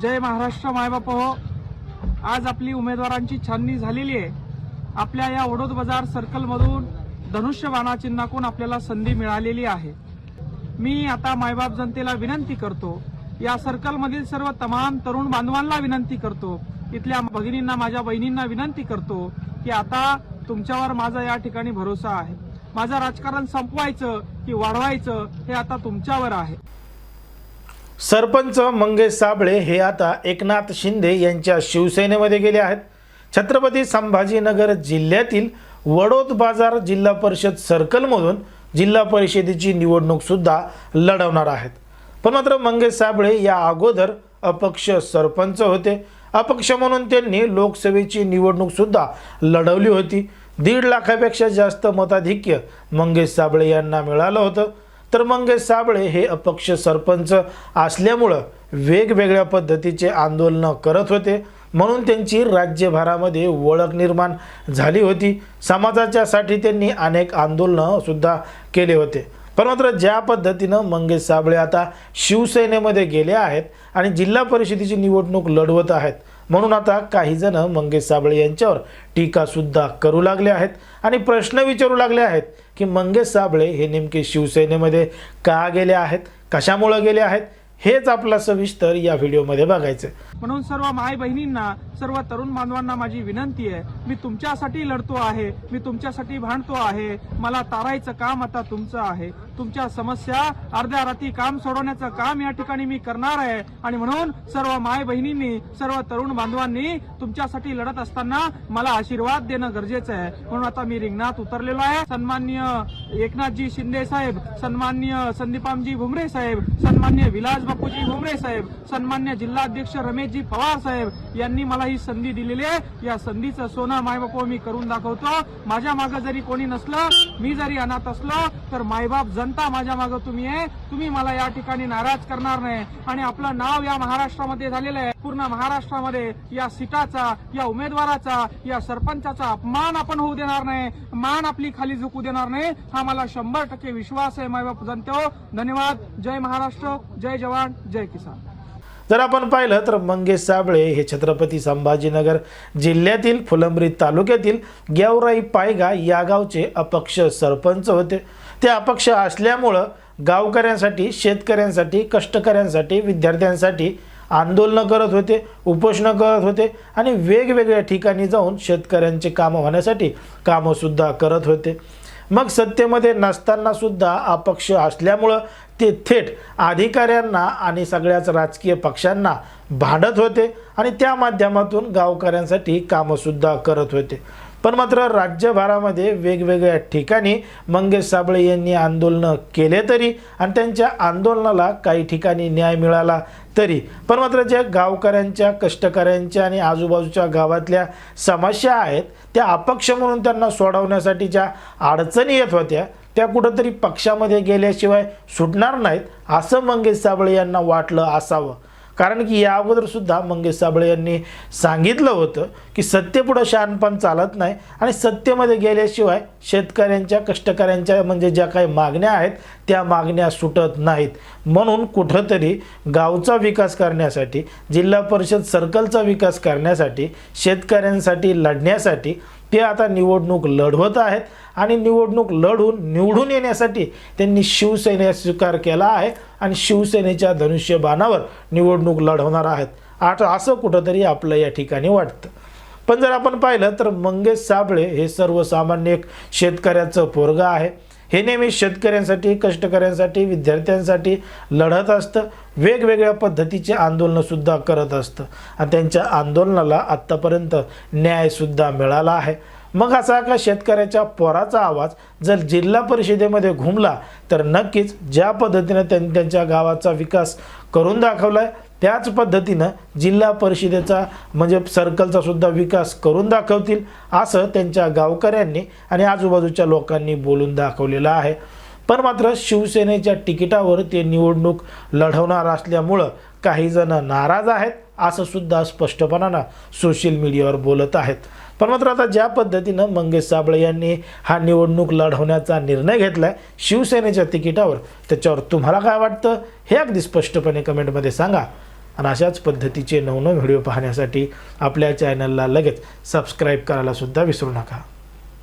जय महाराष्ट्र मायबाप हो. आज आपली उमेदवारांची छाननी झालेली आहे. आपल्या या वडोद बाजार सर्कलमधून धनुष्यबाणा चिन्हाकून आपल्याला संधी मिळालेली आहे. मी आता मायबाप जनतेला विनंती करतो या सर्कलमधील सर्व तमाम तरुण बांधवांना विनंती करतो इथल्या भगिनींना माझ्या बहिणींना विनंती करतो की आता तुमच्यावर माझा या ठिकाणी भरोसा आहे. माझं राजकारण संपवायचं की वाढवायचं हे आता तुमच्यावर आहे. सरपंच मंगेश साबळे हे आता एकनाथ शिंदे यांच्या शिवसेनेमध्ये गेले आहेत. छत्रपती संभाजीनगर जिल्ह्यातील वडोद बाजार जिल्हा परिषद सर्कलमधून जिल्हा परिषदेची निवडणूकसुद्धा लढवणार आहेत. पण मात्र मंगेश साबळे या अगोदर अपक्ष सरपंच होते. अपक्ष म्हणून त्यांनी लोकसभेची निवडणूकसुद्धा लढवली होती. दीड लाखापेक्षा जास्त मताधिक्य मंगेश साबळे यांना मिळालं होतं. तर मंगेश साबळे हे अपक्ष सरपंच असल्यामुळं वेगवेगळ्या पद्धतीचे आंदोलनं करत होते. म्हणून त्यांची राज्यभरामध्ये ओळख निर्माण झाली होती. समाजाच्यासाठी त्यांनी अनेक आंदोलनं सुद्धा केले होते. पण मात्र ज्या पद्धतीनं मंगेश साबळे आता शिवसेनेमध्ये गेले आहेत आणि जिल्हा परिषदेची निवडणूक लढवत आहेत म्हणून आता काही जण मंगेश साबळे यांच्यावर टीकासुद्धा करू लागले आहेत आणि प्रश्न विचारू लागले आहेत की मंगेश साबळे हे नेमके शिवसेनेमध्ये का गेले आहेत? कशामुळं गेले आहेत? हेच आपला सविस्तर या व्हिडिओमध्ये बघायचं म्हणून सर्व माय बहिणींना सर्व तरुण बांधवांना माझी विनंती आहे मी तुमच्यासाठी लढतो आहे मी तुमच्यासाठी भांडतो आहे मला तारायचं काम आता तुमचं आहे. तुमच्या समस्या अर्ध्या रात्री काम सोडवण्याचं काम या ठिकाणी मी करणार आहे. आणि म्हणून सर्व माय बहिणींनी सर्व तरुण बांधवांनी तुमच्यासाठी लढत असताना मला आशीर्वाद देणं गरजेचं आहे. म्हणून आता मी रिंगणात उतरलेलो आहे. सन्मान्य एकनाथजी शिंदे साहेब सन्मान्य संदीपामजी भुमरे साहेब सन्मान्य विलास बापूजी भुमरे साहेब सन्मान्य जिल्हाध्यक्ष रमेशजी पवार साहेब यांनी मला ही संधी दिलेली आहे. या संधीचं सोनं मायबापू मी करून दाखवतो. माझ्या मागे जरी कोणी नसलं मी जरी अनाथ असलो तर मायबाप जर जनता माझ्या मागे तुम्ही आहे. तुम्ही मला या ठिकाणी नाराज करणार नाही. आणि आपलं नाव या महाराष्ट्रामध्ये झालेलं आहे. पूर्ण महाराष्ट्रामध्ये या सीटाचा या उमेदवाराचा या सरपंचाचा अपमान आपण होऊ देणार नाही. मान आपली खाली झुकू देणार नाही. हा मला शंभर टक्के विश्वास आहे मायबाप जनतेहो धन्यवाद. जय महाराष्ट्र. जय जवान. जय किसान. जर आपण पाहिलं तर मंगेश साबळे हे छत्रपती संभाजीनगर जिल्ह्यातील फुलंब्री तालुक्यातील गेवराई पायगा या गावचे अपक्ष सरपंच होते. ते अपक्ष असल्यामुळं गावकऱ्यांसाठी शेतकऱ्यांसाठी कष्टकऱ्यांसाठी विद्यार्थ्यांसाठी आंदोलनं करत होते उपोषणं करत होते आणि वेगवेगळ्या ठिकाणी जाऊन शेतकऱ्यांचे कामं होण्यासाठी कामंसुद्धा करत होते. मग सत्तेमध्ये नसतानासुद्धा अपक्ष असल्यामुळं ते थेट अधिकाऱ्यांना आणि सगळ्याच राजकीय पक्षांना भांडत होते आणि त्या माध्यमातून गावकऱ्यांसाठी कामंसुद्धा करत होते. पण मात्र राज्यभरामध्ये वेगवेगळ्या ठिकाणी मंगेश साबळे यांनी आंदोलनं केले तरी आणि त्यांच्या आंदोलनाला काही ठिकाणी न्याय मिळाला तरी. पण मात्र ज्या गावकऱ्यांच्या कष्टकऱ्यांच्या आणि आजूबाजूच्या गावातल्या समस्या आहेत त्या अपक्ष म्हणून त्यांना सोडवण्यासाठी ज्या अडचणी येत होत्या त्या कुठंतरी पक्षामध्ये गेल्याशिवाय सुटणार नाहीत असं मंगेश साबळे यांना वाटलं असावं. कारण की या अगोदर सुद्धा मंगेश साबळे यांनी सांगितलं होतं की सत्तेपुढं शहाणपण चालत नाही आणि सत्तेमध्ये गेल्याशिवाय शेतकऱ्यांच्या कष्टकऱ्यांच्या म्हणजे ज्या काही मागण्या आहेत त्या मागण्या सुटत नाहीत. म्हणून कुठंतरी गावचा विकास करण्यासाठी जिल्हा परिषद सर्कलचा विकास करण्यासाठी शेतकऱ्यांसाठी लढण्यासाठी ते आता निवडणूक लढवत आहेत आणि निवडणूक लढून निवडून येण्यासाठी त्यांनी शिवसेने स्वीकार केला आहे आणि शिवसेनेच्या धनुष्यबाणावर निवडणूक लढवणार आहेत. आता असं कुठंतरी आपलं या ठिकाणी वाटतं. पण जर आपण पाहिलं तर मंगेश साबळे हे सर्वसामान्य एक शेतकऱ्याचं पोरगं आहे. हे नेहमी शेतकऱ्यांसाठी कष्टकऱ्यांसाठी विद्यार्थ्यांसाठी लढत असतं. वेगवेगळ्या पद्धतीचे आंदोलनंसुद्धा करत असतं. आणि त्यांच्या आंदोलनाला आत्तापर्यंत न्यायसुद्धा मिळाला आहे. मग असा का शेतकऱ्याच्या पोराचा आवाज जर जिल्हा परिषदेमध्ये घुमला तर नक्कीच ज्या पद्धतीनं त्यांनी त्यांच्या गावाचा विकास करून दाखवला आहे त्याच पद्धतीनं जिल्हा परिषदेचा म्हणजे सर्कलचा सुद्धा विकास करून दाखवतील असं त्यांच्या गावकऱ्यांनी आणि आजूबाजूच्या लोकांनी बोलून दाखवलेलं आहे. पण मात्र शिवसेनेच्या तिकिटावर ते निवडणूक लढवणार असल्यामुळं काही जण नाराज आहेत. असं सुद्धा स्पष्टपणानं सोशल मीडियावर बोलत आहेत. पण मात्र आता ज्या पद्धतीनं मंगेश साबळे यांनी हा निवडणूक लढवण्याचा निर्णय घेतला आहे शिवसेनेच्या तिकिटावर त्याच्यावर तुम्हाला काय वाटतं? हे अगदी स्पष्टपणे कमेंटमध्ये सांगा. आणि अशाच पद्धतीचे नवनव व्हिडिओ पाहण्यासाठी आपल्या चॅनलला लगेच सबस्क्राईब करायला सुद्धा विसरू नका.